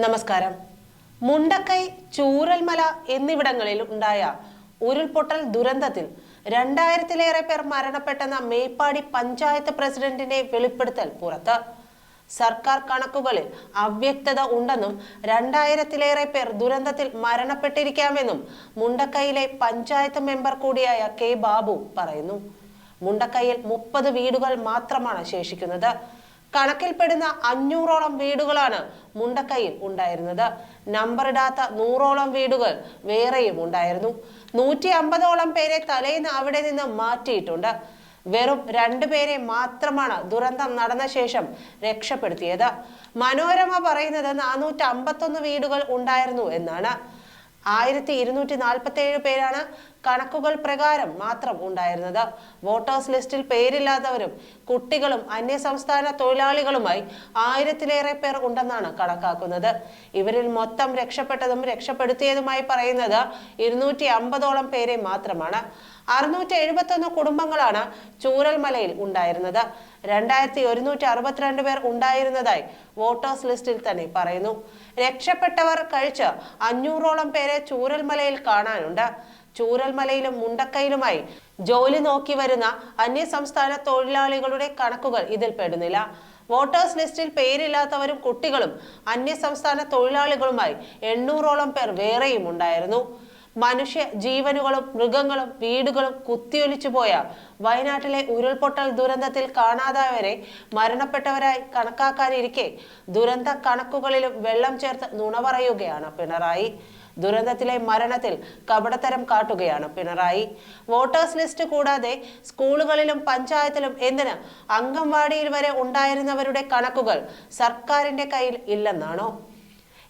നമസ്കാരം. മുണ്ടക്കൈ ചൂരൽമല എന്നിവിടങ്ങളിൽ ഉണ്ടായ ഉരുൾപൊട്ടൽ ദുരന്തത്തിൽ രണ്ടായിരത്തിലേറെ പേർ മരണപ്പെട്ടെന്ന മേപ്പാടി പഞ്ചായത്ത് പ്രസിഡന്റിന്റെ വെളിപ്പെടുത്തൽ പുറത്ത്. സർക്കാർ കണക്കുകളിൽ അവ്യക്തത ഉണ്ടെന്നും രണ്ടായിരത്തിലേറെ പേർ ദുരന്തത്തിൽ മരണപ്പെട്ടിരിക്കാമെന്നും മുണ്ടക്കൈയിലെ പഞ്ചായത്ത് മെമ്പർ കൂടിയായ കെ ബാബു പറയുന്നു. മുണ്ടക്കൈയിൽ മുപ്പത് വീടുകൾ മാത്രമാണ് ശേഷിക്കുന്നത്. കണക്കിൽപ്പെടുന്ന അഞ്ഞൂറോളം വീടുകളാണ് മുണ്ടക്കൈയിൽ ഉണ്ടായിരുന്നത്. നമ്പറിടാത്ത നൂറോളം വീടുകൾ വേറെയും ഉണ്ടായിരുന്നു. നൂറ്റി അമ്പതോളം പേരെ തലേന്ന് അവിടെ നിന്ന് മാറ്റിയിട്ടുണ്ട്. വെറും രണ്ടുപേരെ മാത്രമാണ് ദുരന്തം നടന്ന ശേഷം രക്ഷപ്പെടുത്തിയത്. മനോരമ പറയുന്നത് നാനൂറ്റി അമ്പത്തൊന്ന് വീടുകൾ ഉണ്ടായിരുന്നു എന്നാണ്. ആയിരത്തി ഇരുന്നൂറ്റി നാൽപ്പത്തി ഏഴ് പേരാണ് കണക്കുകൾ പ്രകാരം മാത്രം ഉണ്ടായിരുന്നത്. വോട്ടേഴ്സ് ലിസ്റ്റിൽ പേരില്ലാത്തവരും കുട്ടികളും അന്യസംസ്ഥാന തൊഴിലാളികളുമായി ആയിരത്തിലേറെ പേർ ഉണ്ടെന്നാണ് കണക്കാക്കുന്നത്. ഇവരിൽ മൊത്തം രക്ഷപ്പെട്ടതും രക്ഷപ്പെടുത്തിയതുമായി പറയുന്നത് ഇരുന്നൂറ്റി അമ്പതോളം പേരെ മാത്രമാണ്. അറുന്നൂറ്റി എഴുപത്തൊന്ന് കുടുംബങ്ങളാണ് ചൂരൽമലയിൽ ഉണ്ടായിരുന്നത്. രണ്ടായിരത്തി ഒരുന്നൂറ്റി അറുപത്തിരണ്ട് പേർ ഉണ്ടായിരുന്നതായി വോട്ടേഴ്സ് ലിസ്റ്റിൽ തന്നെ പറയുന്നു. രക്ഷപ്പെട്ടവർ കഴിച്ച് അഞ്ഞൂറോളം പേരെ ചൂരൽമലയിൽ കാണാനുണ്ട്. ചൂരൽമലയിലും മുണ്ടക്കയിലുമായി ജോലി നോക്കി വരുന്ന അന്യസംസ്ഥാന തൊഴിലാളികളുടെ കണക്കുകൾ ഇതിൽ പെടുന്നില്ല. വോട്ടേഴ്സ് ലിസ്റ്റിൽ പേരില്ലാത്തവരും കുട്ടികളും അന്യസംസ്ഥാന തൊഴിലാളികളുമായി എണ്ണൂറോളം പേർ വേറെയും ഉണ്ടായിരുന്നു. മനുഷ്യ ജീവനുകളും മൃഗങ്ങളും വീടുകളും കുത്തിയൊലിച്ചു പോയ വയനാട്ടിലെ ഉരുൾപൊട്ടൽ ദുരന്തത്തിൽ കാണാതായവരെ മരണപ്പെട്ടവരായി കണക്കാക്കാനിരിക്കെ ദുരന്ത കണക്കുകളിലും വെള്ളം ചേർത്ത് നുണ പറയുകയാണ് പിണറായി. ദുരന്തത്തിലെ മരണത്തിൽ കപടത്തരം കാട്ടുകയാണ് പിണറായി. വോട്ടേഴ്സ് ലിസ്റ്റ് കൂടാതെ സ്കൂളുകളിലും പഞ്ചായത്തിലും എന്തിന് അംഗൻവാടിയിൽ വരെ ഉണ്ടായിരുന്നവരുടെ കണക്കുകൾ സർക്കാരിന്റെ കയ്യിൽ ഇല്ലെന്നാണോ?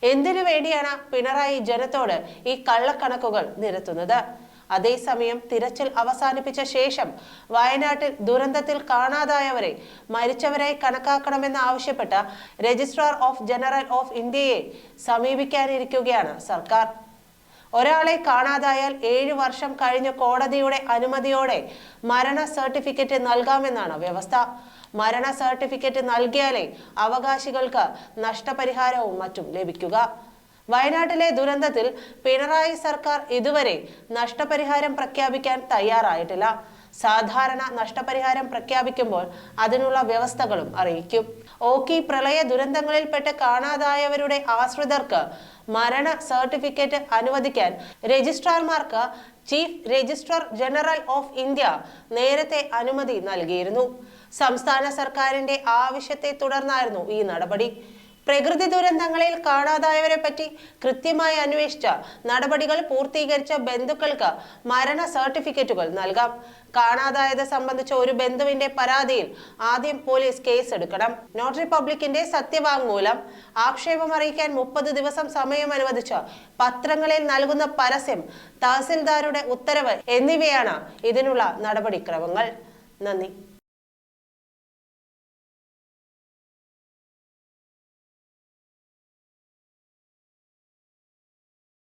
എന്തിനു വേണ്ടിയാണ് പിണറായി ജനത്തോട് ഈ കള്ളക്കണക്കുകൾ നിരത്തുന്നത്? അതേസമയം തിരച്ചിൽ അവസാനിപ്പിച്ച ശേഷം വയനാട്ടിൽ ദുരന്തത്തിൽ കാണാതായവരെ മരിച്ചവരായി കണക്കാക്കണമെന്ന് ആവശ്യപ്പെട്ട രജിസ്ട്രാർ ഓഫ് ജനറൽ ഓഫ് ഇന്ത്യയെ സമീപിക്കാനിരിക്കുകയാണ് സർക്കാർ. ഒരാളെ കാണാതായാൽ ഏഴു വർഷം കഴിഞ്ഞ കോടതിയുടെ അനുമതിയോടെ മരണ സർട്ടിഫിക്കറ്റ് നൽകാമെന്നാണ് വ്യവസ്ഥ. മരണ സർട്ടിഫിക്കറ്റ് നൽകിയാലേ അവകാശികൾക്ക് നഷ്ടപരിഹാരവും മറ്റും ലഭിക്കുക. വയനാട്ടിലെ ദുരന്തത്തിൽ പിണറായി സർക്കാർ ഇതുവരെ നഷ്ടപരിഹാരം പ്രഖ്യാപിക്കാൻ തയ്യാറായിട്ടില്ല. സാധാരണ നഷ്ടപരിഹാരം പ്രഖ്യാപിക്കുമ്പോൾ അതിനുള്ള വ്യവസ്ഥകളും അറിയിക്കും. ഓക്കി പ്രളയ ദുരന്തങ്ങളിൽപ്പെട്ട് കാണാതായവരുടെ ആശ്രിതർക്ക് മരണ സർട്ടിഫിക്കറ്റ് അനുവദിക്കാൻ രജിസ്ട്രാർമാർക്ക് chief registrar general of India നേരത്തെ അനുമതി നൽകിയിരുന്നു. സംസ്ഥാന സർക്കാരിന്റെ ആവശ്യത്തെ തുടർന്നായിരുന്നു ഈ നടപടി. പ്രകൃതി ദുരന്തങ്ങളിൽ കാണാതായവരെ പറ്റി കൃത്യമായി അന്വേഷിച്ച നടപടികൾ പൂർത്തീകരിച്ച ബന്ധുക്കൾക്ക് മരണ സർട്ടിഫിക്കറ്റുകൾ നൽകാം. കാണാതായത് സംബന്ധിച്ച ഒരു ബന്ധുവിന്റെ പരാതിയിൽ ആദ്യം പോലീസ് കേസെടുക്കണം. നോട്ടറി പബ്ലിക്കിന്റെ സത്യവാങ്മൂലം ആക്ഷേപം അറിയിക്കാൻ മുപ്പത് ദിവസം സമയം അനുവദിച്ച പത്രങ്ങളിൽ നൽകുന്ന പരസ്യം തഹസിൽദാരുടെ ഉത്തരവ് എന്നിവയാണ് ഇതിനുള്ള നടപടിക്രമങ്ങൾ. നന്ദി.